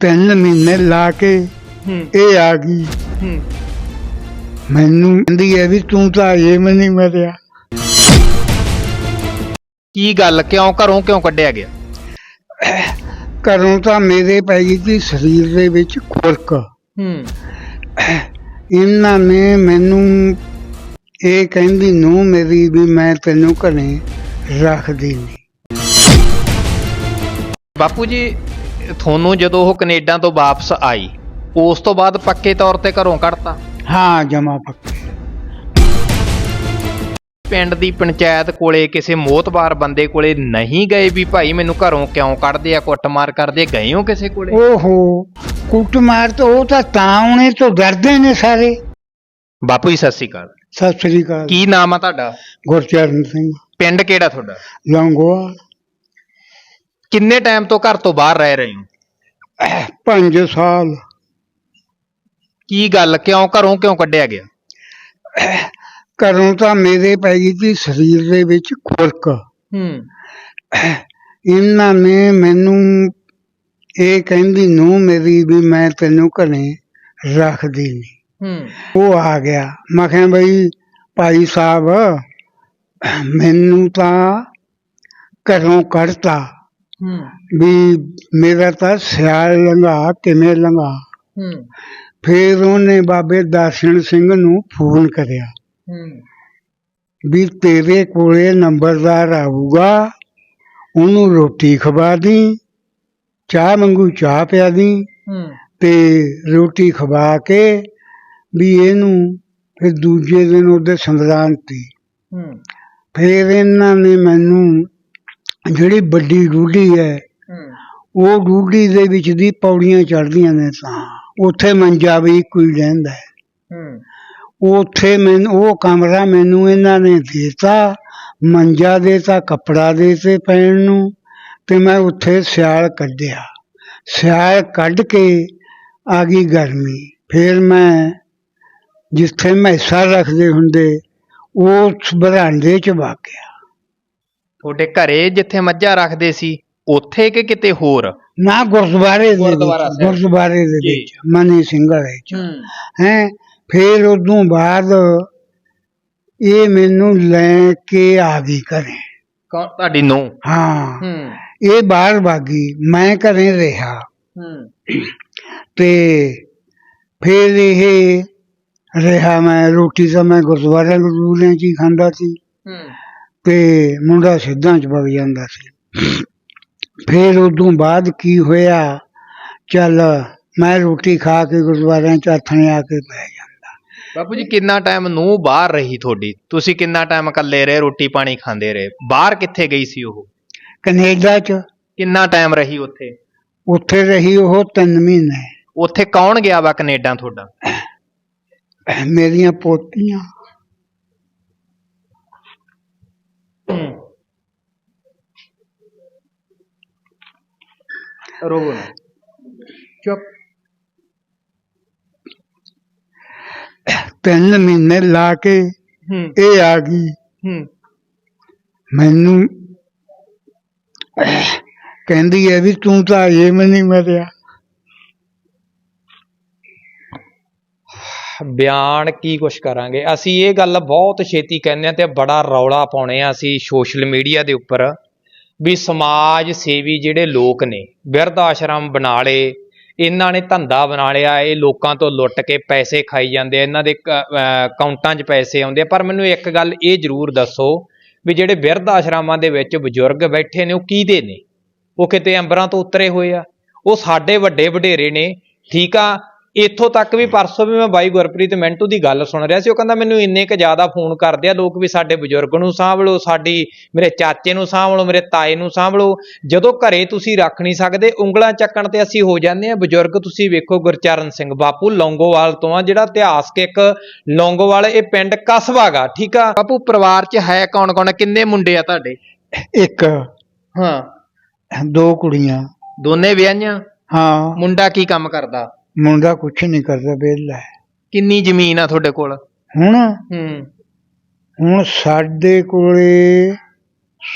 ਤਿੰਨ ਮਹੀਨੇ ਲਾ ਕੇ ਇਹ ਆ ਗਈ। ਮੈਨੂੰ ਕਹਿੰਦੀ ਹੈ ਵੀ ਤੂੰ ਤਾਂ ਇਹ ਨਹੀਂ ਮਰਿਆ। ਕੀ ਗੱਲ ਕਿਉਂ ਘਰੋਂ ਕਿਉਂ ਕੱਢਿਆ ਗਿਆ? ਘਰੋਂ ਤਾਂ ਮੇਰੇ ਪੈ ਗਈ ਸੀ ਸਰੀਰ ਦੇ ਵਿੱਚ ਖੁਰਕ। ਹੂੰ। ਇਹਨਾਂ ਨੇ ਮੈਨੂੰ ਇਹ ਕਹਿੰਦੀ ਨੂੰ ਮੇਰੀ ਵੀ ਮੈਂ ਤੈਨੂੰ ਘਰੇ ਰੱਖਦੀ ਨਹੀਂ ਬਾਪੂ ਜੀ ਤੁਹਾਨੂੰ ਜਦੋਂ ਉਹ ਕੈਨੇਡਾ ਤੋਂ ਵਾਪਸ ਆਈ ਉਸ ਤੋਂ ਬਾਅਦ ਪੱਕੇ ਤੌਰ ਤੇ ਘਰੋਂ ਕੱਢਤਾ? ਹਾਂ ਜਮਾ ਪੱਕੇ। ਪਿੰਡ ਦੀ ਪੰਚਾਇਤ ਕੋਲੇ ਕਿਸੇ ਮੋਤਬਾਰ ਬੰਦੇ ਕੋਲੇ ਨਹੀਂ ਗਏ ਵੀ ਭਾਈ ਮੈਨੂੰ ਘਰੋਂ ਕਿਉਂ ਕੱਢਦੇ ਆ ਕੁੱਟਮਾਰ ਕਰਦੇ? ਗਏ ਹੋ ਕਿਸੇ ਕੋਲੇ? ਓਹੋ ਕੁੱਟਮਾਰ ਤਾਂ ਉਹ ਤਾਂ ਤਾਂ ਉਹਨੇ ਤੋਂ ਡਰਦੇ ਨੇ ਸਾਰੇ। ਬਾਪੂ ਜੀ ਸਤਿ ਸ਼੍ਰੀ ਅਕਾਲ। ਸਤਿ ਸ੍ਰੀ ਅਕਾਲ। ਕੀ ਨਾਮ ਆ ਤੁਹਾਡਾ? ਗੁਰਚਰਨ ਸਿੰਘ। ਪਿੰਡ ਕਿਹੜਾ ਤੁਹਾਡਾ? ਲੰਗੋਆ। ਕਿੰਨੇ ਟਾਈਮ ਤੋਂ ਘਰ ਤੋਂ ਬਾਹਰ ਰਹਿ ਰਹੇ ਹੋ? ਪੰਜ ਸਾਲ। ਕੀ ਗੱਲ ਕਿਉਂ ਘਰੋਂ ਕਿਉਂ ਕੱਢਿਆ ਗਿਆ? ਘਰੋਂ ਤਾਂ ਮੇਰੇ ਪੈ ਗਈ ਸੀ ਸਰੀਰ ਦੇ ਵਿੱਚ ਖੁਰਕ। ਹੂੰ। ਇਹਨਾਂ ਨੇ ਮੈਨੂੰ ਇਹ ਕਹਿੰਦੀ ਨੂੰ ਮੇਰੀ ਵੀ ਮੈਂ ਤੈਨੂੰ ਘਰੇ ਰੱਖਦੀ ਨਹੀਂ ਹੂੰ। ਉਹ ਆ ਗਿਆ। ਮੈਂ ਕਿਹਾ ਬਈ ਭਾਈ ਸਾਹਿਬ ਮੈਨੂੰ ਤਾਂ ਘਰੋਂ ਕੱਢਤਾ। ਵੀ ਮੇਰਾ ਤਾਂ ਸਿਆਲ ਲੰਘਾ ਕਿਵੇਂ ਲੰਘਾ। ਫਿਰ ਉਹਨੇ ਬਾਬੇ ਦਰਸ਼ਨ ਸਿੰਘ ਨੂੰ ਫੋਨ ਕਰਿਆ ਵੀ ਤੇਰੇ ਕੋਲੇ ਨੰਬਰਦਾਰ ਆਊਗਾ ਉਹਨੂੰ ਰੋਟੀ ਖਵਾ ਦੀ ਚਾਹ ਮੰਗੂ ਚਾਹ ਪਿਆ ਦੀ ਤੇ ਰੋਟੀ ਖਵਾ ਕੇ ਵੀ ਇਹਨੂੰ ਫਿਰ ਦੂਜੇ ਦਿਨ ਉਹਦੇ ਸੰਗਰਾਂਦ ਤੀ। ਫਿਰ ਇਹਨਾਂ ਨੇ ਮੈਨੂੰ ਜਿਹੜੀ ਵੱਡੀ ਰੂਢੀ ਹੈ ਉਹ ਰੂਢੀ ਦੇ ਵਿੱਚ ਦੀ ਪੌੜੀਆਂ ਚੜ੍ਹਦੀਆਂ ਨੇ ਤਾਂ। ਉੱਥੇ ਮੰਜਾ ਵੀ ਕੋਈ ਰਹਿੰਦਾ ਹੈ। ਹੂੰ। ਉੱਥੇ ਮੈਨੂੰ ਉਹ ਕਮਰਾ ਮੈਨੂੰ ਇਹਨਾਂ ਨੇ ਦਿੱਤਾ ਮੰਜਾ ਦੇਤਾ ਕੱਪੜਾ ਦੇਤੇ ਪੈਣ ਨੂੰ ਤੇ ਮੈਂ ਉੱਥੇ ਸਿਆਲ ਕੱਢਿਆ। ਸਿਆਲ ਕੱਢ ਕੇ ਆ ਗਈ ਗਰਮੀ। ਫਿਰ ਮੈਂ ਜਿੱਥੇ ਮੈਸਾ ਰੱਖਦੇ ਹੁੰਦੇ ਉਸ ਬਰਾਂਡੇ 'ਚ ਵਗ ਗਿਆ ਤੁਹਾਡੇ ਘਰੇ ਜਿੱਥੇ ਮੱਝਾਂ ਰੱਖਦੇ ਸੀ ਉੱਥੇ ਕਿ ਕਿਤੇ ਹੋਰ? ਨਾ ਗੁਰਦੁਆਰੇ ਦੇ ਗੁਰਦੁਆਰਾ ਵਿੱਚ ਸਾਹਿਬ। ਗੁਰਦੁਆਰੇ ਦੇ ਜੀ। ਵਿੱਚ ਮਨੀ ਸਿੰਘਾਂ ਵਿੱਚ ਹੂੰ। ਹੈ ਫਿਰ ਉਦੋਂ ਬਾਅਦ ਇਹ ਮੈਨੂੰ ਲੈ ਕੇ ਆ ਗਈ ਘਰੇ। ਕੌਣ? ਤੁਹਾਡੀ ਨੂੰ ਹਾਂ। ਹੂੰ। ਇਹ ਬਾਹਰ ਭਾਗੀ ਮੈਂ ਘਰੇ ਰਿਹਾ। ਹੂੰ। ਤੇ ਫਿਰ ਇਹ ਰਿਹਾ ਮੈਂ ਰੋਟੀ ਤਾਂ ਮੈਂ ਗੁਰਦੁਆਰੇ ਗੁਰਦੁਆਰਿਆਂ 'ਚ ਹੀ ਖਾਂਦਾ ਸੀ। ਹੂੰ। ਤੇ ਮੁੰਡਾ ਸਿੱਧਾਂ 'ਚ ਵਗ ਜਾਂਦਾ ਸੀ। ਫਿਰ ਉਦੋਂ ਬਾਅਦ ਕੀ ਹੋਇਆ? ਚੱਲ ਮੈਂ ਰੋਟੀ ਖਾ ਕੇ ਗੁਰਦੁਆਰਿਆਂ 'ਚ ਆਥਣੇ ਆ ਕੇ ਪੈ ਜਾਂਦਾ। ਬਾਪੂ ਜੀ ਕਿੰਨਾ ਟਾਈਮ ਨੂੰ ਬਾਹਰ ਰਹੀ ਤੁਹਾਡੀ? ਤੁਸੀਂ ਕਿੰਨਾ ਟਾਈਮ ਇਕੱਲੇ ਰਹੇ ਰੋਟੀ ਪਾਣੀ ਖਾਂਦੇ ਰਹੇ? ਬਾਹਰ ਕਿੱਥੇ ਗਈ ਸੀ ਉਹ? ਕੈਨੇਡਾ 'ਚ। ਕਿੰਨਾ ਟਾਈਮ ਰਹੀ ਉੱਥੇ? ਉੱਥੇ ਰਹੀ ਉਹ ਤਿੰਨ ਮਹੀਨੇ। ਉੱਥੇ ਕੌਣ ਗਿਆ ਵਾ ਕੈਨੇਡਾ ਤੁਹਾਡਾ? ਮੇਰੀਆਂ ਪੋਤੀਆਂ। ਰੋਵੋ ਨਾ। ਚੁੱਪ। ਤਿੰਨ ਮਹੀਨੇ ਲਾ ਕੇ ਹੂੰ। ਇਹ ਆ ਗਈ। ਹੂੰ। ਮੈਨੂੰ ਕਹਿੰਦੀ ਹੈ ਵੀ ਤੂੰ ਤਾਂ ਇਹ ਵੀ ਨਹੀਂ ਮਰਿਆ। ਬਿਆਨ ਕੀ ਕੁਛ ਕਰਾਂਗੇ? ਅਸੀਂ ਇਹ ਗੱਲ ਬਹੁਤ ਛੇਤੀ ਕਹਿੰਦੇ ਆ ਤੇ ਬੜਾ ਰੌਲਾ ਪਾਉਣੇ ਆ ਅਸੀਂ ਸੋਸ਼ਲ ਮੀਡੀਆ ਦੇ ਉੱਪਰ ਵੀ ਸਮਾਜ ਸੇਵੀ ਜਿਹੜੇ ਲੋਕ ਨੇ, ਬਿਰਧ ਆਸ਼ਰਮ ਬਣਾ ਲਏ, ਇਹਨਾਂ ਨੇ ਧੰਦਾ ਬਣਾ ਲਿਆ, ਇਹ ਲੋਕਾਂ ਤੋਂ ਲੁੱਟ ਕੇ ਪੈਸੇ ਖਾਈ ਜਾਂਦੇ ਆ, ਇਹਨਾਂ ਦੇ ਕ- ਅਕਾਊਂਟਾਂ 'ਚ ਪੈਸੇ ਆਉਂਦੇ ਆ। ਪਰ ਮੈਨੂੰ ਇੱਕ ਗੱਲ ਇਹ ਜ਼ਰੂਰ ਦੱਸੋ ਵੀ ਜਿਹੜੇ ਬਿਰਧ ਆਸ਼ਰਮਾਂ ਦੇ ਵਿੱਚ ਬਜ਼ੁਰਗ ਬੈਠੇ ਨੇ, ਉਹ ਕਿਹਦੇ ਨੇ? ਉਹ ਕਿਤੇ ਅੰਬਰਾਂ ਤੋਂ ਉਤਰੇ ਹੋਏ ਆ। ਉਹ ਸਾਡੇ ਵੱਡੇ ਵਡੇਰੇ ਨੇ, ਠੀਕ ਆ? ਇੱਥੋਂ ਤੱਕ ਵੀ ਪਰਸੋਂ ਵੀ ਮੈਂ ਬਾਈ ਗੁਰਪ੍ਰੀਤ ਮਿੰਟੂ ਦੀ ਗੱਲ ਸੁਣ ਰਿਹਾ ਸੀ। ਉਹ ਕਹਿੰਦਾ ਮੈਨੂੰ ਇੰਨੇ ਕ ਜ਼ਿਆਦਾ ਫੋਨ ਕਰਦੇ ਆ ਲੋਕ ਵੀ ਸਾਡੇ ਬਜ਼ੁਰਗ ਨੂੰ ਸਾਂਭ ਲਓ ਸਾਡੀ ਮੇਰੇ ਚਾਚੇ ਨੂੰ ਸਾਂਭ ਲਓ ਮੇਰੇ ਤਾਏ ਨੂੰ ਸਾਂਭ ਲਓ ਜਦੋਂ ਘਰੇ ਤੁਸੀਂ ਰੱਖ ਨਹੀਂ ਸਕਦੇ ਉਂਗਲਾਂ ਚੱਕਣ ਤੇ ਅਸੀਂ ਹੋ ਜਾਂਦੇ ਆ। ਬਜ਼ੁਰਗ ਤੁਸੀਂ ਵੇਖੋ ਗੁਰਚਰਨ ਸਿੰਘ ਬਾਪੂ ਲੌਂਗੋਵਾਲ ਤੋਂ ਆ ਜਿਹੜਾ ਇਤਿਹਾਸਕ ਇੱਕ ਲੌਂਗੋਵਾਲ ਇਹ ਪਿੰਡ ਕਸਬਾਗਾ ਠੀਕ ਆ? ਬਾਪੂ ਪਰਿਵਾਰ 'ਚ ਹੈ ਕੌਣ ਕੌਣ ਕਿੰਨੇ ਮੁੰਡੇ ਆ ਤੁਹਾਡੇ? ਇੱਕ। ਹਾਂ। ਦੋ ਕੁੜੀਆਂ। ਦੋਨੇ ਵਿਆਹੀਆਂ? ਹਾਂ। ਮੁੰਡਾ ਕੀ ਕੰਮ ਕਰਦਾ? ਮੁੰਡਾ ਕੁਛ ਨਹੀਂ ਕਰਦਾ ਵਿਹਲਾ ਹੈ। ਕਿੰਨੀ ਜ਼ਮੀਨ ਆ ਤੁਹਾਡੇ ਕੋਲ? ਹੁਣ? ਹੂੰ। ਹੁਣ ਸਾਡੇ ਕੋਲੇ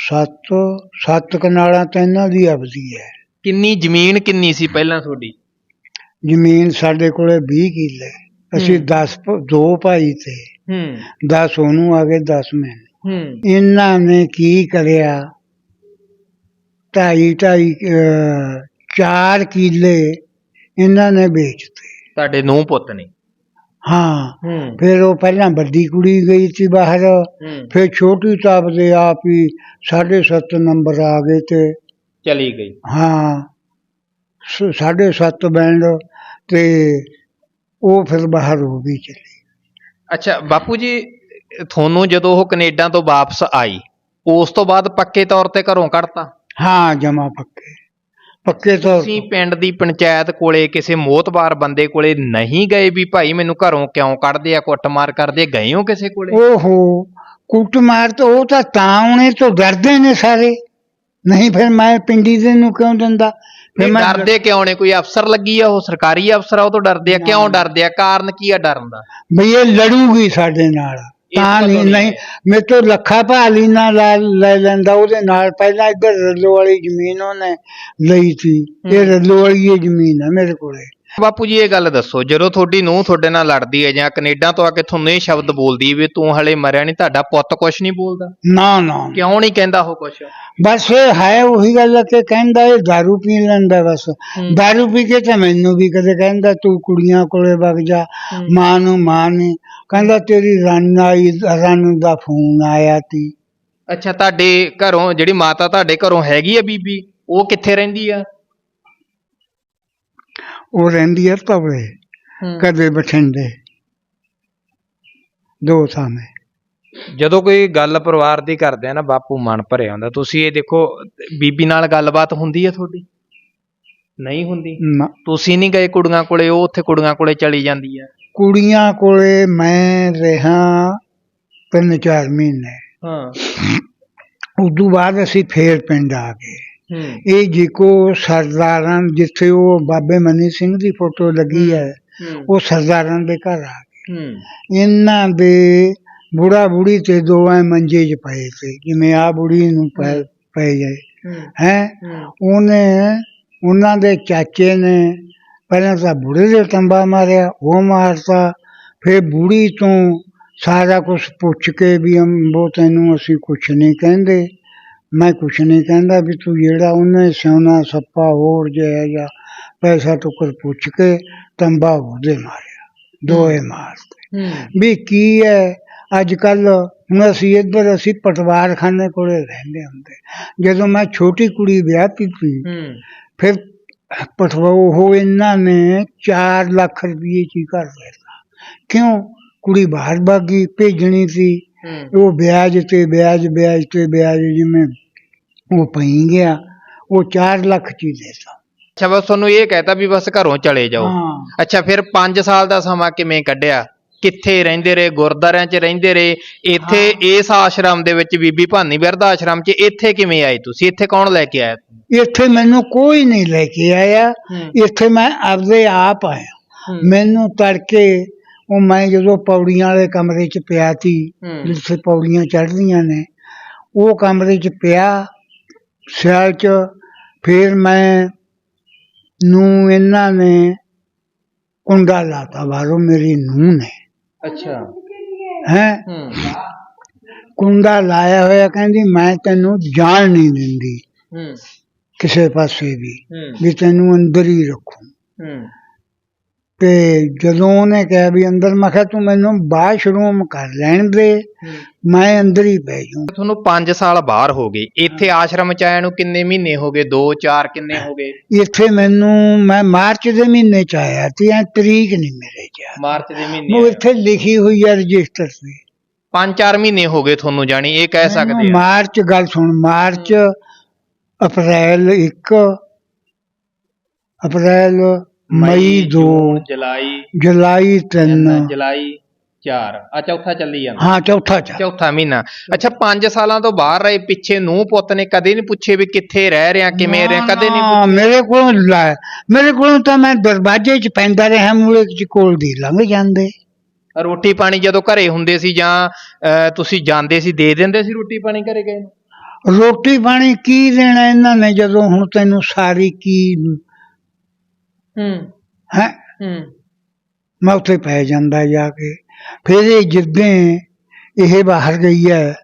ਸੱਤ ਸੱਤ ਕਨਾਲਾਂ ਤਾਂ ਇਹਨਾਂ ਦੀ ਅਵਧੀ ਹੈ। ਕਿੰਨੀ ਜ਼ਮੀਨ ਕਿੰਨੀ ਸੀ ਪਹਿਲਾਂ ਤੁਹਾਡੀ? ਜ਼ਮੀਨ ਸਾਡੇ ਕੋਲੇ 20 ਕਿੱਲੇ ਅਸੀਂ 10 ਦੋ ਭਾਈ ਤੇ। ਹੂੰ। 10 ਉਹਨੂੰ ਆ ਗਏ 10 ਮੈਂ ਹੂੰ। ਇਹਨਾਂ ਨੇ ਕੀ ਕਰਿਆ? ਢਾਈ ਢਾਈ ਅਹ, ਚਾਰ ਕਿੱਲੇ ਇਹਨਾਂ ਨੇ ਵੇਚਤੇ। ਤੁਹਾਡੇ ਨੂੰ ਪੁੱਤ ਨੇ। ਹਾਂ ਹੂੰ। ਫਿਰ ਉਹ ਪਹਿਲਾਂ ਵੱਡੀ ਕੁੜੀ ਗਈ ਸੀ ਬਾਹਰ ਹੂੰ। ਫਿਰ ਛੋਟੀ ਤਾਪ ਦੇ ਆਪ ਹੀ 7.5 ਨੰਬਰ ਆ ਗਏ ਤੇ ਚਲੀ ਗਈ। ਹਾਂ ਸ- ਸਾਢੇ ਸੱਤ ਬੈਂਡ ਤੇ ਉਹ ਫਿਰ ਬਾਹਰ ਹੋ ਗਈ ਚਲੀ। ਅੱਛਾ ਬਾਪੂ ਜੀ ਤੁਹਾਨੂੰ ਜਦੋਂ ਉਹ ਕੈਨੇਡਾ ਤੋਂ ਵਾਪਸ ਆਈ ਉਸ ਤੋਂ ਬਾਅਦ ਪੱਕੇ ਤੌਰ ਤੇ ਘਰੋਂ ਕੱਢਤਾ? ਹਾਂ ਜਮਾ ਪੱਕੇ। ਪੱਕੇ ਤੌਰ ਤੁਸੀਂ ਪਿੰਡ ਦੀ ਪੰਚਾਇਤ ਕੋਲੇ ਕਿਸੇ ਮੋਤਬਾਰ ਬੰਦੇ ਕੋਲੇ ਨਹੀਂ ਗਏ ਵੀ ਭਾਈ ਮੈਨੂੰ ਘਰੋਂ ਕਿਉਂ ਕੱਢਦੇ ਆ ਕੁੱਟਮਾਰ ਕਰਦੇ ਗਏ ਹੋ ਕਿਸੇ ਕੋਲੇ? ਓਹੋ ਕੁੱਟਮਾਰ ਤਾਂ ਉਹ ਤਾਂ ਤਾਂ ਉਹਨੇ ਤੋਂ ਡਰਦੇ ਨੇ ਸਾਰੇ। ਨਹੀਂ ਫਿਰ ਮੈਂ ਪਿੰਡੀ ਦੇ ਨੂੰ ਕਿਉਂ ਦਿੰਦਾ? ਫਿਰ ਮੈਂ ਡਰਦੇ ਕਿਉਂ ਨੇ? ਕੋਈ ਅਫਸਰ ਲੱਗੀ ਆ ਉਹ? ਸਰਕਾਰੀ ਅਫਸਰ ਆ ਉਹ ਤੋਂ ਡਰਦੇ ਆ। ਕਿਉਂ ਡਰਦੇ ਆ? ਕਾਰਨ ਕੀ ਆ ਡਰਨ ਦਾ? ਬਈ ਇਹ ਲੜੂਗੀ ਸਾਡੇ ਨਾਲ। ਤਾਂ ਗੱਲੋਂ ਨਹੀਂ ਨਹੀਂ ਨਹੀਂ ਮੇਰੇ ਤੋਂ ਲੱਖਾ ਭਾਲੀ ਨਾਲ ਲੈ ਲੈ ਲੈਂਦਾ ਉਹਦੇ ਨਾਲ ਪਹਿਲਾਂ ਇੱਧਰ ਰੱਲੋ ਵਾਲੀ ਜ਼ਮੀਨ ਉਹਨੇ ਲਈ ਸੀ ਇਹ ਰੱਲੋ ਵਾਲੀ ਇਹ ਜ਼ਮੀਨ ਹੈ ਮੇਰੇ ਕੋਲੇ ਬਾਪੂ ਜੀ ਇਹ ਗੱਲ ਦੱਸੋ ਜਦੋਂ ਤੁਹਾਡੀ ਨੂੰਹ ਤੁਹਾਡੇ ਨਾਲ ਲੜਦੀ ਹੈ ਜਾਂ ਕੈਨੇਡਾ ਤੋਂ ਆ ਕੇ ਤੁਹਾਨੂੰ ਇਹ ਸ਼ਬਦ ਬੋਲਦੀ ਹੈ ਵੀ ਤੂੰ ਹਲੇ ਮਰਿਆ ਨਹੀਂ ਤੁਹਾਡਾ ਪੁੱਤ ਕੁਛ ਨਹੀਂ ਬੋਲਦਾ ਨਾ ਨਾ ਕਿਉਂ ਨਹੀਂ ਕਹਿੰਦਾ ਉਹ ਕੁਛ ਬਸ ਇਹ ਹੈ ਉਹੀ ਗੱਲ ਕਿ ਕਹਿੰਦਾ ਇਹ दारू ਪੀ ਲੈਂਦਾ ਬਸ दारू ਪੀ ਕੇ ਤਾਂ ਮੈਨੂੰ ਵੀ ਕਦੇ ਕਹਿੰਦਾ ਤੂੰ ਕੁੜੀਆਂ ਕੋਲੇ ਵਗ ਜਾ ਮਾਂ ਨੂੰ ਮਾਂ ਨੇ ਕਹਿੰਦਾ ਤੇਰੀ ਰਨ ਆਈ ਰਨ ਦਾ ਫੋਨ ਆਇਆ ਤੀ। ਅੱਛਾ ਤੁਹਾਡੇ ਘਰੋਂ ਜਿਹੜੀ ਮਾਤਾ ਤੁਹਾਡੇ ਘਰੋਂ ਹੈਗੀ ਆ ਬੀਬੀ ਉਹ ਕਿੱਥੇ ਰਹਿੰਦੀ ਆ? ਉਹ ਰਹਿੰਦੀ ਹੈ। ਤਵਲੇ ਕਦੇ ਬਠਿੰਡੇ। ਦੋ ਥਾਵੇਂ। ਜਦੋਂ ਕੋਈ ਗੱਲ ਪਰਿਵਾਰ ਦੀ ਕਰਦੇ ਆ ਨਾ ਬਾਪੂ ਮਨ ਭਰਿਆ ਹੁੰਦਾ। ਤੁਸੀਂ ਇਹ ਦੇਖੋ ਬੀਬੀ ਨਾਲ ਗੱਲਬਾਤ ਹੁੰਦੀ ਆ ਤੁਹਾਡੀ? ਨਹੀਂ ਹੁੰਦੀ? ਨਾ। ਤੁਸੀਂ ਨਹੀਂ ਗਏ ਕੁੜੀਆਂ ਕੋਲੇ ਉਹ ਉੱਥੇ ਕੁੜੀਆਂ ਕੋਲੇ ਚਲੀ ਜਾਂਦੀ ਆ? ਕੁੜੀਆਂ ਕੋਲੇ ਮੈਂ ਰਿਹਾ ਤਿੰਨ ਚਾਰ ਮਹੀਨੇ। ਹਾਂ। ਉਦੋਂ ਬਾਅਦ ਅਸੀਂ ਫੇਰ ਪਿੰਡ ਆ ਗਏ। ਇਹ ਜਿਕੋ ਸਰਦਾਰਾਂ ਜਿੱਥੇ ਉਹ ਬਾਬੇ ਮਨੀ ਸਿੰਘ ਦੀ ਫੋਟੋ ਲੱਗੀ ਹੈ। ਉਹ ਸਰਦਾਰਾਂ ਦੇ ਘਰ ਆ ਗਏ। ਇਹਨਾਂ ਦੇ ਬੁੜਾ ਬੁੜੀ ਤੇ ਦੋਵੇਂ ਮੰਜੇ 'ਚ ਪਏ ਸੀ ਜਿਵੇਂ ਆ ਬੁੜੀ ਨੂੰ ਪੈ ਪੈ ਜਾਏ। ਹੈ। ਉਹਨੇ ਉਹਨਾਂ ਦੇ ਚਾਚੇ ਨੇ ਪਹਿਲਾਂ ਤਾਂ ਬੁੜੇ ਦੇ ਟੰਬਾ ਮਾਰਿਆ ਉਹ ਮਾਰਤਾ ਫਿਰ ਬੁੜੀ ਤੋਂ ਸਾਰਾ ਕੁਝ ਪੁੱਛ ਕੇ ਵੀ ਅੰਬੋ ਤੈਨੂੰ ਅਸੀਂ ਕੁਝ ਨਹੀਂ ਕਹਿੰਦੇ। ਮੈਂ ਕੁਝ ਨਹੀਂ ਕਹਿੰਦਾ ਵੀ ਤੂੰ ਜਿਹੜਾ ਉਹਨੇ ਸੋਨਾ ਸੱਪਾ ਹੋਰ ਜਿਹਾ ਜਾਂ ਪੈਸਾ ਟੁਕਰ ਪੁੱਛ ਕੇ ਤੰਬਾ ਉਹਦੇ ਮਾਰਿਆ ਦੋਏ ਮਾਰਤੇ। ਵੀ ਕੀ ਹੈ ਅੱਜ ਕੱਲ ਹੁਣ ਅਸੀਂ ਇੱਧਰ ਅਸੀਂ ਪਟਵਾਰਖਾਨੇ ਕੋਲੇ ਰਹਿੰਦੇ ਹੁੰਦੇ। ਜਦੋਂ ਮੈਂ ਛੋਟੀ ਕੁੜੀ ਵਿਆਹ ਕੀਤੀ ਹੂੰ। ਫਿਰ ਪਟਵਾ ਉਹ ਇਹਨਾਂ ਨੇ 4 ਲੱਖ ਰੁਪਏ ਕੀ ਕਰ ਦਿੱਤਾ ਕਿਉਂ? ਕੁੜੀ ਬਾਹਰ ਭਾਗੀ ਭੇਜਣੀ ਸੀ। ਉਹ ਵਿਆਜ ਤੇ ਵਿਆਜ ਵਿਆਜ ਤੇ ਵਿਆਜ ਜਿਵੇਂ ਉਹ ਪਈ ਗਿਆ ਉਹ 4 ਲੱਖ ਚ ਹੀ ਦੇਤਾ। ਅੱਛਾ ਬਸ ਤੁਹਾਨੂੰ ਇਹ ਕਹਿਤਾ ਵੀ ਬਸ ਘਰੋਂ ਚਲੇ ਜਾਓ। ਹਾਂ। ਅੱਛਾ ਫਿਰ 5 ਸਾਲ ਦਾ ਸਮਾਂ ਕਿਵੇਂ ਕੱਢਿਆ? ਕਿੱਥੇ ਰਹਿੰਦੇ ਰਹੇ ਗੁਰਦਾਰਿਆਂ 'ਚ ਰਹਿੰਦੇ ਰਹੇ ਇੱਥੇ ਇਸ ਆਸ਼ਰਮ ਦੇ ਵਿੱਚ ਬੀਬੀ ਭਾਨੀ ਬਿਰਧ ਆਸ਼ਰਮ 'ਚ ਇੱਥੇ ਕਿਵੇਂ ਆਏ ਤੁਸੀਂ? ਇੱਥੇ ਕੌਣ ਲੈ ਕੇ ਆਇਆ ਇੱਥੇ ਮੈਨੂੰ ਕੋਈ ਨਹੀਂ ਲੈ ਕੇ ਆਇਆ। ਇੱਥੇ ਮੈਂ ਆਪਦੇ ਆਪ ਆਇਆ। ਮੈਨੂੰ ਤੜਕੇ ਉਹ ਮੈਂ ਜਦੋਂ ਪੌੜੀਆਂ ਵਾਲੇ ਕਮਰੇ 'ਚ ਪਿਆ ਸੀ ਜਿੱਥੇ ਪੌੜੀਆਂ ਚੜ੍ਹਦੀਆਂ ਨੇ ਉਹ ਕਮਰੇ 'ਚ ਪਿਆ ਸਿਆਲ 'ਚ ਫਿਰ ਮੈਂ ਨੂੰ ਇਹਨਾਂ ਨੇ ਕੁੰਡਾ ਲਾਤਾ ਬਾਹਰੋਂ ਮੇਰੀ ਨੂੰਹ ਨੇ। ਅੱਛਾ। ਹੈ? ਕੁੰਡਾ ਲਾਇਆ ਹੋਇਆ ਕਹਿੰਦੀ ਮੈਂ ਤੈਨੂੰ ਜਾਣ ਨਹੀਂ ਦਿੰਦੀ। ਹੂੰ। ਕਿਸੇ ਪਾਸੇ ਵੀ। ਵੀ ਤੈਨੂੰ ਅੰਦਰ ਹੀ ਰੱਖੂ। ਹੂੰ। ਤੇ ਜਦੋਂ ਉਹਨੇ ਕਿਹਾ ਵੀ ਅੰਦਰ ਮੈਂ ਕਿਹਾ ਤੂੰ ਮੈਨੂੰ ਬਾਥਰੂਮ ਕਰ ਲੈਣ ਦੇ ਮੈਂ ਅੰਦਰ ਹੀ ਬਹਿ ਜਾਊਂ। ਤੁਹਾਨੂੰ 5 ਸਾਲ ਬਾਹਰ ਹੋ ਗਏ। ਇੱਥੇ ਆਸ਼ਰਮ 'ਚ ਆਇਆ ਨੂੰ ਕਿੰਨੇ ਮਹੀਨੇ ਹੋ ਗਏ? 2 4 ਕਿੰਨੇ ਹੋ ਗਏ? ਇੱਥੇ ਮੈਨੂੰ ਮੈਂ ਮਾਰਚ ਦੇ ਮਹੀਨੇ ਚ ਆਇਆ ਤੇ ਐ ਤਰੀਕ ਨਹੀਂ ਮੇਰੇ ਚ ਮਾਰਚ ਦੇ ਉਹ ਮਹੀਨੇ ਇੱਥੇ ਲਿਖੀ ਹੋਈ ਹੈ ਰਜਿਸਟਰ ਤੇ 5-4 ਮਹੀਨੇ ਹੋ ਗਏ ਤੁਹਾਨੂੰ ਜਾਣੀ ਇਹ ਕਹਿ ਸਕਦੇ ਆ। ਮਾਰਚ ਗੱਲ ਸੁਣ ਮਾਰਚ ਅਪ੍ਰੈਲ 1 ਅਪ੍ਰੈਲ ਮਈ 2 ਜੁਲਾਈ ਜੁਲਾਈ 3 ਜੁਲਾਈ 4 ਆ ਚੌਥਾ ਚੱਲੀ ਜਾਂਦਾ। ਹਾਂ ਚੌਥਾ ਚ ਚੌਥਾ ਮਹੀਨਾ। ਅੱਛਾ 5 ਸਾਲਾਂ ਤੋਂ ਬਾਹਰ ਰਹੇ ਪਿੱਛੇ ਨੂੰ ਪੁੱਤ ਨੇ ਕਦੇ ਨਹੀਂ ਪੁੱਛੇ ਵੀ ਕਿੱਥੇ ਰਹਿ ਰਿਆ ਕਿਵੇਂ ਰਿਆ ਕਦੇ ਨਹੀਂ ਨਾ, ਮੇਰੇ ਕੋਲ ਲੈ ਮੇਰੇ ਕੋਲ ਤਾਂ ਮੈਂ ਦਰਵਾਜ਼ੇ 'ਚ ਪੈਂਦਾ ਰਿਹਾ ਮੂਲੇ 'ਚ ਕੋਲ ਦੀ ਲੰਘ ਜਾਂਦੇ। ਰੋਟੀ ਪਾਣੀ ਜਦੋਂ ਘਰੇ ਹੁੰਦੇ ਸੀ ਜਾਂ ਅਹ, ਤੁਸੀਂ ਜਾਂਦੇ ਸੀ ਦੇ ਦਿੰਦੇ ਸੀ ਰੋਟੀ ਪਾਣੀ ਘਰੇ ਗਏ ਨੂੰ? ਰੋਟੀ ਪਾਣੀ ਕੀ ਦੇਣਾ ਇਹਨਾਂ ਨੇ ਜਦੋਂ ਹੁਣ ਤੈਨੂੰ ਸਾਰੀ ਕੀ ਹੂੰ। ਹੈ? ਹੂੰ। ਮੈਂ ਉੱਥੇ ਪੈ ਜਾਂਦਾ ਜਾ ਕੇ। ਫਿਰ ਇਹ ਜਿੱਦਾਂ ਇਹ ਬਾਹਰ ਗਈ ਹੈ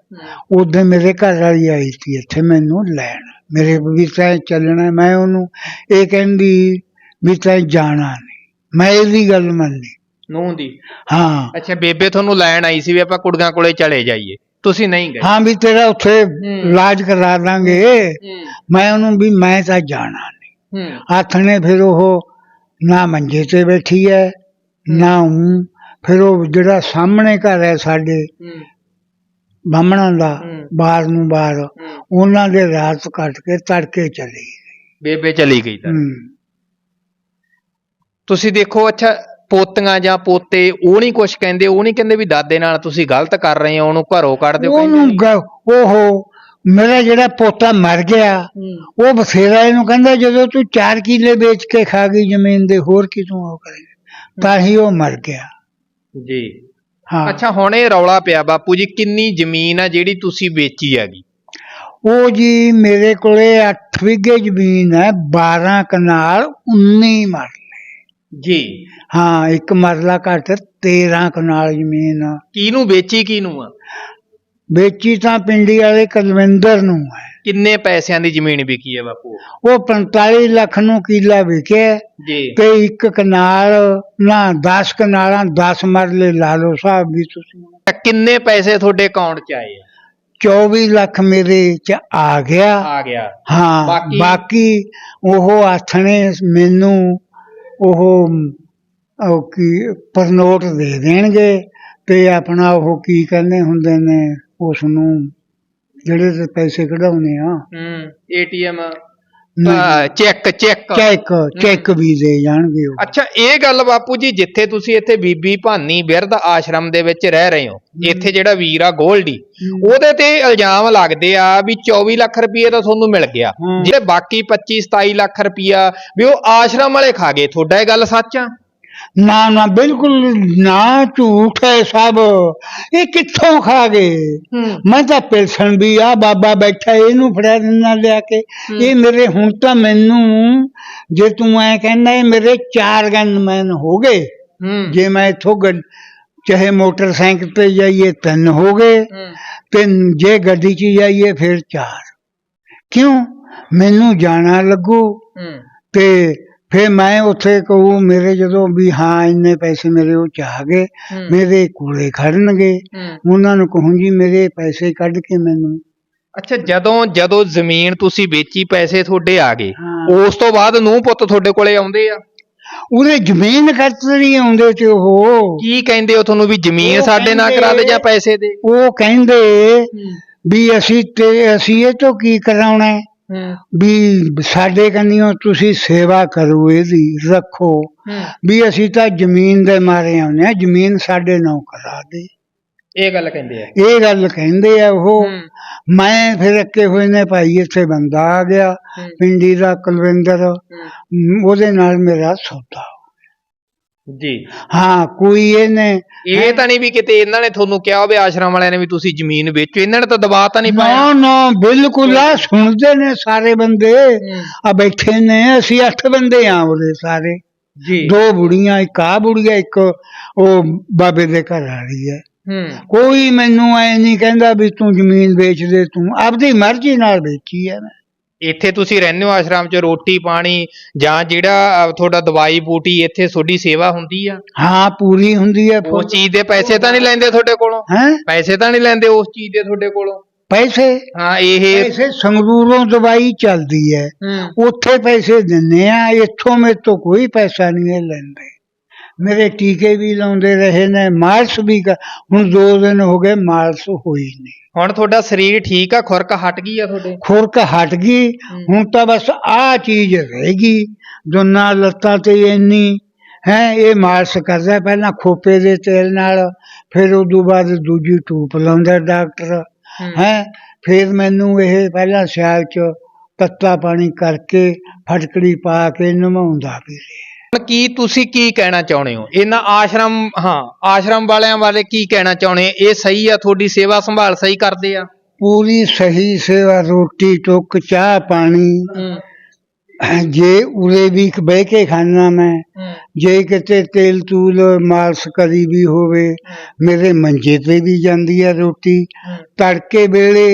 ਉਦੋਂ ਮੇਰੇ ਘਰ ਵਾਲੀ ਆਈ ਸੀ ਇੱਥੇ ਮੈਨੂੰ ਲੈਣ। ਮੇਰੇ ਵੀ ਤੈਂ ਚੱਲਣਾ ਮੈਂ ਉਹਨੂੰ ਇਹ ਕਹਿੰਦੀ ਵੀ ਤੈਂ ਜਾਣਾ ਨਹੀਂ। ਮੈਂ ਇਹਦੀ ਗੱਲ ਮੰਨੀ। ਨੂੰਹ ਦੀ? ਹਾਂ। ਅੱਛਾ ਬੇਬੇ ਤੁਹਾਨੂੰ ਲੈਣ ਆਈ ਸੀ ਵੀ ਆਪਾਂ ਕੁੜੀਆਂ ਕੋਲੇ ਚਲੇ ਜਾਈਏ। ਤੁਸੀਂ ਨਹੀਂ ਗਏ। ਹਾਂ ਵੀ ਤੇਰਾ ਉੱਥੇ ਇਲਾਜ ਕਰਾ ਦਾਂਗੇ। ਮੈਂ ਉਹਨੂੰ ਵੀ ਮੈਂ ਤਾਂ ਜਾਣਾ ਨਹੀਂ। ਆਥਣੇ ਫਿਰ ਉਹ ਨਾ ਮੰਜੇ ਤੇ ਬੈਠੀ ਹੈ ਨਾ ਹੂੰ ਫਿਰ ਉਹ ਜਿਹੜਾ ਸਾਹਮਣੇ ਘਰ ਹੈ ਸਾਡੇ ਬਾਹਮਣਾਂ ਦਾ। ਬਾਹਰ ਨੂੰ ਬਾਹਰ। ਉਹਨਾਂ ਦੇ ਰਾਤ ਕੱਟ ਕੇ ਤੜਕੇ ਚਲੀ ਬੇਬੇ ਚਲੀ ਗਈ ਤਾਂ ਤੁਸੀਂ ਦੇਖੋ ਅੱਛਾ ਪੋਤੀਆਂ ਜਾਂ ਪੋਤੇ ਉਹ ਨਹੀਂ ਕੁਝ ਕਹਿੰਦੇ ਉਹ ਨਹੀਂ ਕਹਿੰਦੇ ਵੀ ਦਾਦੇ ਨਾਲ ਤੁਸੀਂ ਗਲਤ ਕਰ ਰਹੇ ਹੋ ਉਹਨੂੰ ਘਰੋਂ ਕੱਢ ਦਿਓ ਕਹਿੰਦੇ ਉਹਨੂੰ ਨਹੀਂ। ਮੇਰਾ ਜਿਹੜਾ ਪੋਤਾ ਮਰ ਗਿਆ ਉਹ ਬਥੇਰਾ ਇਹਨੂੰ ਕਹਿੰਦਾ ਜਦੋਂ ਤੂੰ 4 ਕਿੱਲੇ ਵੇਚ ਕੇ ਖਾ ਗਈ ਜ਼ਮੀਨ ਦੇ ਹੋਰ ਕੀ ਤੂੰ ਉਹ ਕਰੇਗਾ ਤਾਂ ਹੀ ਉਹ ਮਰ ਗਿਆ। ਜੀ। ਹਾਂ। ਅੱਛਾ ਹੁਣ ਇਹ ਰੌਲਾ ਪਿਆ ਬਾਪੂ ਜੀ ਕਿੰਨੀ ਜ਼ਮੀਨ ਆ ਜਿਹੜੀ ਤੁਸੀਂ ਵੇਚੀ ਹੈਗੀ? ਉਹ ਜੀ ਮੇਰੇ ਕੋਲੇ 8 ਵਿਗੇ ਜ਼ਮੀਨ ਹੈ 12 ਕਨਾਲ 19 ਮਰਲੇ। ਜੀ। ਹਾਂ ਇੱਕ ਮਰਲਾ ਘੱਟ 13 ਕਨਾਲ ਜ਼ਮੀਨ। ਕਿਹਨੂੰ ਵੇਚੀ ਕਿਹਨੂੰ ਆ? ਵੇਚੀ ਤਾਂ ਪਿੰਡੀ ਵਾਲੇ ਕਲਵਿੰਦਰ ਨੂੰ ਹੈ। ਕਿੰਨੇ ਪੈਸਿਆਂ ਦੀ ਜ਼ਮੀਨ ਵਿਕੀ ਹੈ ਬਾਪੂ? ਉਹ 45 ਲੱਖ ਨੂੰ ਕਿੱਲਾ ਵਿਕਿਆ ਜੀ। ਤੇ ਇੱਕ ਕਨਾਲ ਨਾ 10 ਕਨਾਲਾਂ 10 ਮਰਲੇ ਲਾ ਲਓ ਸਾਹਿਬ ਵੀ ਤੁਸੀਂ। ਕਿੰਨੇ ਪੈਸੇ ਤੁਹਾਡੇ ਅਕਾਊਂਟ 'ਚ ਆਏ ਆ? 24 ਲੱਖ ਮੇਰੇ ਚ ਆ ਗਿਆ। ਆ ਗਿਆ। ਹਾਂ ਬਾਕੀ- ਬਾਕੀ ਉਹ ਆਥਣੇ ਮੈਨੂੰ ਉਹ ਉਹ ਕੀ ਪਰਨੋਟ ਦੇ ਦੇਣਗੇ। ਤੇ ਆਪਣਾ ਉਹ ਕੀ ਕਹਿੰਦੇ ਹੁੰਦੇ ਨੇ? ਉਸ ਨੂੰ ਜਿਹੜੇ ਤੇ ਪੈਸੇ ਕਢਾਉਣੇ ਆ। ਹੂੰ ATM. Cheque cheque. Cheque cheque ਵੀ ਦੇ ਜਾਣਗੇ ਉਹ। ਅੱਛਾ ਇਹ ਗੱਲ ਬਾਪੂ ਜੀ ਜਿੱਥੇ ਤੁਸੀਂ ਇੱਥੇ ਬੀਬੀ ਭਾਨੀ ਬਿਰਧ ਆਸ਼ਰਮ ਦੇ ਵਿੱਚ ਰਹਿ ਰਹੇ ਹੋ ਇੱਥੇ ਜਿਹੜਾ ਵੀਰ ਆ ਗੋਲਡੀ ਉਹਦੇ ਤੇ ਇਲਜ਼ਾਮ ਲੱਗਦੇ ਆ ਵੀ 24 ਲੱਖ ਰੁਪਏ ਤਾਂ ਤੁਹਾਨੂੰ ਮਿਲ ਗਿਆ। ਜਿਹੜੇ ਬਾਕੀ 25 27 ਲੱਖ ਰੁਪਇਆ ਵੀ ਉਹ ਆਸ਼ਰਮ ਵਾਲੇ ਖਾ ਗਏ ਤੁਹਾਡਾ ਇਹ ਗੱਲ ਸੱਚ ਆ? ਨਾ ਨਾ ਬਿਲਕੁਲ ਨਾ ਝੂਠ ਹੈ ਸਭ। ਇਹ ਕਿੱਥੋਂ ਖਾ ਗਏ? ਮੈਂ ਤਾਂ ਪਿਲਸਣ ਵੀ ਆ ਬਾਬਾ ਬੈਠਾ ਇਹਨੂੰ ਫੜਾ ਦਿੰਦਾ ਲਿਆ ਕੇ। ਇਹ ਮੇਰੇ ਹੁਣ ਤਾਂ ਮੈਨੂੰ ਜੇ ਤੂੰ ਐ ਕਹਿੰਦਾ ਇਹ ਮੇਰੇ ਚਾਰ ਗਨਮੈਨ ਹੋ ਗਏ। ਜੇ ਮੈਂ ਇੱਥੋਂ ਚਾਹੇ ਮੋਟਰਸਾਈਕਲ ਤੇ ਜਾਈਏ ਤਿੰਨ ਹੋ ਗਏ। ਤੇ ਜੇ ਗੱਡੀ 'ਚ ਜਾਈਏ ਫਿਰ ਚਾਰ। ਕਿਉਂ? ਮੈਨੂੰ ਜਾਣਾ ਲੱਗੂ। ਤੇ ਫਿਰ ਮੈਂ ਉੱਥੇ ਕਹੂੰ ਮੇਰੇ ਜਦੋਂ ਵੀ ਹਾਂ ਇੰਨੇ ਪੈਸੇ ਮੇਰੇ ਉਹ ਚਾਹ ਗਏ ਮੇਰੇ ਕੋਲੇ ਖੜਨਗੇ। ਉਹਨਾਂ ਨੂੰ ਕਹੂੰ ਜੀ ਮੇਰੇ ਪੈਸੇ ਕੱਢ ਕੇ ਮੈਨੂੰ। ਅੱਛਾ ਜਦੋਂ ਜਦੋਂ ਜ਼ਮੀਨ ਤੁਸੀਂ ਵੇਚੀ ਪੈਸੇ ਤੁਹਾਡੇ ਆ ਗਏ। ਉਸ ਤੋਂ ਬਾਅਦ ਨੂੰ ਪੁੱਤ ਤੁਹਾਡੇ ਕੋਲੇ ਆਉਂਦੇ ਆ? ਉਹਦੇ ਜ਼ਮੀਨ ਖਰਚ ਨਹੀਂ ਆਉਂਦੇ ਤੇ ਉਹ। ਕੀ ਕਹਿੰਦੇ ਹੋ ਤੁਹਾਨੂੰ ਵੀ ਜ਼ਮੀਨ ਉਹ ਸਾਡੇ ਨਾਲ ਕਰਾ ਦੇ ਜਾਂ ਪੈਸੇ ਦੇ? ਉਹ ਕਹਿੰਦੇ ਵੀ ਅਸੀਂ ਤੇ ਅਸੀਂ ਇਹ ਤੋਂ ਕੀ ਕਰਾਉਣਾ ਹੈ? ਵੀ ਸਾਡੇ ਕੰਨਿਓ ਤੁਸੀਂ ਸੇਵਾ ਕਰੋ ਇਹਦੀ ਰੱਖੋ। ਵੀ ਅਸੀਂ ਤਾਂ ਜ਼ਮੀਨ ਦੇ ਮਾਰੇ ਆਉਂਦੇ ਆ ਜ਼ਮੀਨ ਸਾਡੇ ਨਾਂ ਕਰਾ ਦੇ। ਇਹ ਗੱਲ ਕਹਿੰਦੇ ਆ। ਇਹ ਗੱਲ ਕਹਿੰਦੇ ਆ ਉਹ। ਮੈਂ ਫਿਰ ਅੱਕੇ ਹੋਏ ਨੇ ਭਾਈ ਇੱਥੇ ਬੰਦਾ ਆ ਗਿਆ। ਪਿੰਡੀ ਦਾ ਕੁਲਵਿੰਦਰ। ਉਹਦੇ ਨਾਲ ਮੇਰਾ ਸੌਦਾ। ਜੀ। ਹਾਂ ਕੋਈ ਇਹਨੇ ਇਹ ਤਾਂ ਨਹੀਂ ਵੀ ਕਿਤੇ ਇਹਨਾਂ ਨੇ ਤੁਹਾਨੂੰ ਕਿਹਾ ਹੋਵੇ ਆਸ਼ਰਮ ਵਾਲਿਆਂ ਨੇ ਵੀ ਤੁਸੀਂ ਜ਼ਮੀਨ ਵੇਚੋ ਇਹਨਾਂ ਨੇ ਤਾਂ ਦਬਾਅ ਤਾਂ ਨਹੀਂ ਪਾਇਆ। ਨਾ ਨਾ ਬਿਲਕੁਲ ਆ ਸੁਣਦੇ ਨੇ ਸਾਰੇ ਬੰਦੇ। ਆ ਬੈਠੇ ਨੇ ਅਸੀਂ ਅੱਠ ਬੰਦੇ ਆ ਉਹਦੇ ਸਾਰੇ। ਜੀ। ਦੋ ਬੁੜੀਆਂ ਇੱਕ ਆ ਬੁੜੀਆ ਇੱਕ ਉਹ ਬਾਬੇ ਦੇ ਘਰ ਵਾਲੀ ਹੂੰ। ਕੋਈ ਮੈਨੂੰ ਐ ਨਹੀਂ ਕਹਿੰਦਾ ਵੀ ਤੂੰ ਜ਼ਮੀਨ ਵੇਚ ਦੇ ਤੂੰ ਆਪਦੀ ਮਰਜ਼ੀ ਨਾਲ ਵੇਚੀ ਹੈ ਮੈਂ। ਇੱਥੇ ਤੁਸੀਂ ਰਹਿੰਦੇ ਹੋ ਆਸ਼ਰਮ 'ਚ ਰੋਟੀ ਪਾਣੀ ਜਾਂ ਜਿਹੜਾ ਅਹ, ਤੁਹਾਡਾ ਦਵਾਈ ਬੂਟੀ ਇੱਥੇ ਤੁਹਾਡੀ ਸੇਵਾ ਹੁੰਦੀ ਆ? ਹਾਂ ਪੂਰੀ ਹੁੰਦੀ ਹੈ ਉਸ ਚੀਜ਼ ਦੇ ਪੈਸੇ ਤਾਂ ਨਹੀਂ ਲੈਂਦੇ ਤੁਹਾਡੇ ਕੋਲੋਂ? ਹੈ? ਪੈਸੇ ਤਾਂ ਨਹੀਂ ਲੈਂਦੇ ਉਸ ਚੀਜ਼ ਦੇ ਤੁਹਾਡੇ ਕੋਲੋਂ? ਪੈਸੇ? ਹਾਂ ਇਹ ਪੈਸੇ ਸੰਗਰੂਰੋਂ ਦਵਾਈ ਚੱਲਦੀ ਹੈ। ਹੂੰ। ਉੱਥੇ ਪੈਸੇ ਦਿੰਨੇ ਆ ਇੱਥੋਂ ਮੇਰੇ ਤੋਂ ਕੋਈ ਪੈਸਾ ਨਹੀਂ ਇਹ ਲੈਂਦੇ। ਮੇਰੇ ਟੀਕੇ ਵੀ ਲਾਉਂਦੇ ਰਹੇ ਨੇ ਮਾਲਸ਼ ਵੀ ਕਰ- ਹੁਣ ਦੋ ਦਿਨ ਹੋ ਗਏ ਮਾਲਸ਼ ਹੋਈ ਨਹੀਂ। ਹੁਣ ਤੁਹਾਡਾ ਸਰੀਰ ਠੀਕ ਆ ਖੁਰਕ ਹਟ ਗਈ ਆ ਤੁਹਾਡੇ? ਖੁਰਕ ਹਟ ਗਈ ਹੁਣ ਤਾਂ ਬਸ ਆਹ ਚੀਜ਼ ਰਹੇਗੀ ਦੋਨਾਂ ਲੱਤਾਂ ਤੇ ਇੰਨੀ ਹੈ ਇਹ ਮਾਲਸ਼ ਕਰਦਾ ਪਹਿਲਾਂ ਖੋਪੇ ਦੇ ਤੇਲ ਨਾਲ ਫਿਰ ਉਦੋਂ ਬਾਅਦ ਦੂਜੀ ਟੂਪ ਲਾਉਂਦਾ ਡਾਕਟਰ ਹੈ। ਫਿਰ ਮੈਨੂੰ ਇਹ ਪਹਿਲਾਂ ਸਿਆਲ ਚ ਤੱਤਾ ਪਾਣੀ ਕਰਕੇ ਫਟਕੜੀ ਪਾ ਕੇ ਨਵਾਉਂਦਾ ਵੀ ਰਿਹਾ ਕੀ ਤੁਸੀਂ ਕੀ ਕਹਿਣਾ ਚਾਹੁੰਦੇ ਹੋ? ਇਹਨਾਂ ਆਸ਼ਰਮ ਹਾਂ ਆਸ਼ਰਮ ਵਾਲਿਆਂ ਬਾਰੇ ਕੀ ਕਹਿਣਾ ਚਾਹੁੰਦੇ? ਇਹ ਸਹੀ ਆ? ਤੁਹਾਡੀ ਸੇਵਾ ਸੰਭਾਲ ਸਹੀ ਕਰਦੇ ਆ? ਪੂਰੀ ਸਹੀ ਸੇਵਾ ਰੋਟੀ ਟੁੱਕ ਚਾਹ ਪਾਣੀ। ਜੇ ਉਰੇ ਵੀ ਬਹਿ ਕੇ ਖਾਣਾ ਮੈਂ ਜੇ ਕਿਤੇ ਤੇਲ ਤੂਲ ਮਾਲਸ਼ ਕਰੀ ਵੀ ਹੋਵੇ ਮੇਰੇ ਮੰਜੇ ਤੇ ਵੀ ਜਾਂਦੀ ਹੈ ਰੋਟੀ। ਤੜਕੇ ਵੇਲੇ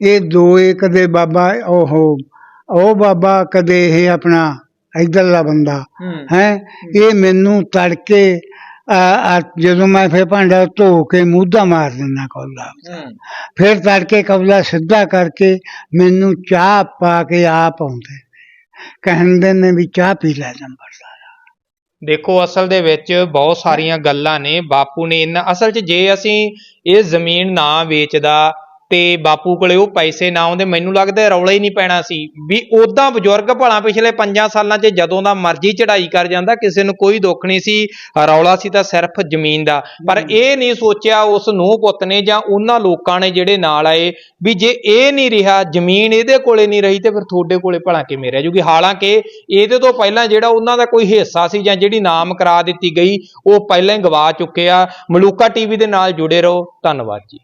ਇਹ ਦੋਏ ਕਦੇ ਬਾਬਾ ਉਹ ਉਹ ਬਾਬਾ ਕਦੇ ਇਹ ਆਪਣਾ ਇਧਰਲਾ ਬੰਦਾ। ਹੂੰ। ਹੈ? ਇਹ ਮੈਨੂੰ ਤੜਕੇ ਆ, ਆ, ਜਦੋਂ ਮੈਂ ਫਿਰ ਭਾਂਡਾ ਧੋ ਕੇ ਮੂਧਾ ਮਾਰ ਦਿੰਦਾ ਕੌਲਾ ਹੂੰ। ਫਿਰ ਤੜਕੇ ਕੌਲਾ ਸਿੱਧਾ ਕਰਕੇ ਮੈਨੂੰ ਚਾਹ ਪਾ ਕੇ ਆਪ ਆਉਂਦੇ। ਕਹਿੰਦੇ ਨੇ ਵੀ ਚਾਹ ਪੀ ਲੈ ਨੰਬਰਦਾਰ ਦੇਖੋ ਅਸਲ ਦੇ ਵਿੱਚ ਬਹੁਤ ਸਾਰੀਆਂ ਗੱਲਾਂ ਨੇ। ਬਾਪੂ ਨੇ ਇਹਨਾਂ ਅਸਲ 'ਚ ਜੇ ਅਸੀਂ ਇਹ ਜ਼ਮੀਨ ਨਾ ਵੇਚਦਾ ਤੇ ਬਾਪੂ ਕੋਲੇ ਉਹ ਪੈਸੇ ਨਾ ਆਉਂਦੇ ਮੈਨੂੰ ਲੱਗਦਾ ਰੌਲਾ ਹੀ ਨਹੀਂ ਪੈਣਾ ਸੀ। ਵੀ ਉਦਾਂ ਬਜ਼ੁਰਗ ਭਲਾ ਪਿਛਲੇ 5 ਸਾਲਾਂ 'ਚ ਜਦੋਂ ਦਾ ਮਰਜ਼ੀ ਚੜ੍ਹਾਈ ਕਰ ਜਾਂਦਾ ਕਿਸੇ ਨੂੰ ਕੋਈ ਦੁੱਖ ਨਹੀਂ ਸੀ ਰੌਲਾ ਸੀ ਤਾਂ ਸਿਰਫ ਜ਼ਮੀਨ ਦਾ। ਪਰ ਇਹ ਨਹੀਂ ਸੋਚਿਆ ਉਸ ਨੂੰ ਪੁੱਤ ਨੇ ਜਾਂ ਉਹਨਾਂ ਲੋਕਾਂ ਨੇ ਜਿਹੜੇ ਨਾਲ ਆਏ ਵੀ ਜੇ ਇਹ ਨਹੀਂ ਰਿਹਾ ਜ਼ਮੀਨ ਇਹਦੇ ਕੋਲੇ ਨਹੀਂ ਰਹੀ ਤੇ ਫਿਰ ਤੁਹਾਡੇ ਕੋਲੇ ਭਲਾ ਕਿਵੇਂ ਰਹਿ ਜੂਗੀ? ਹਾਲਾਂਕਿ ਇਹਦੇ ਤੋਂ ਪਹਿਲਾਂ ਜਿਹੜਾ ਉਹਨਾਂ ਦਾ ਕੋਈ ਹਿੱਸਾ ਸੀ ਜਾਂ ਜਿਹੜੀ ਨਾਮ ਕਰਾ ਦਿੱਤੀ ਗਈ ਉਹ ਪਹਿਲਾਂ ਹੀ ਗਵਾ ਚੁੱਕੇ ਆ। ਮਲੂਕਾ ਟੀਵੀ ਦੇ ਨਾਲ ਜੁੜੇ ਰਹੋ। ਧੰਨਵਾਦ ਜੀ।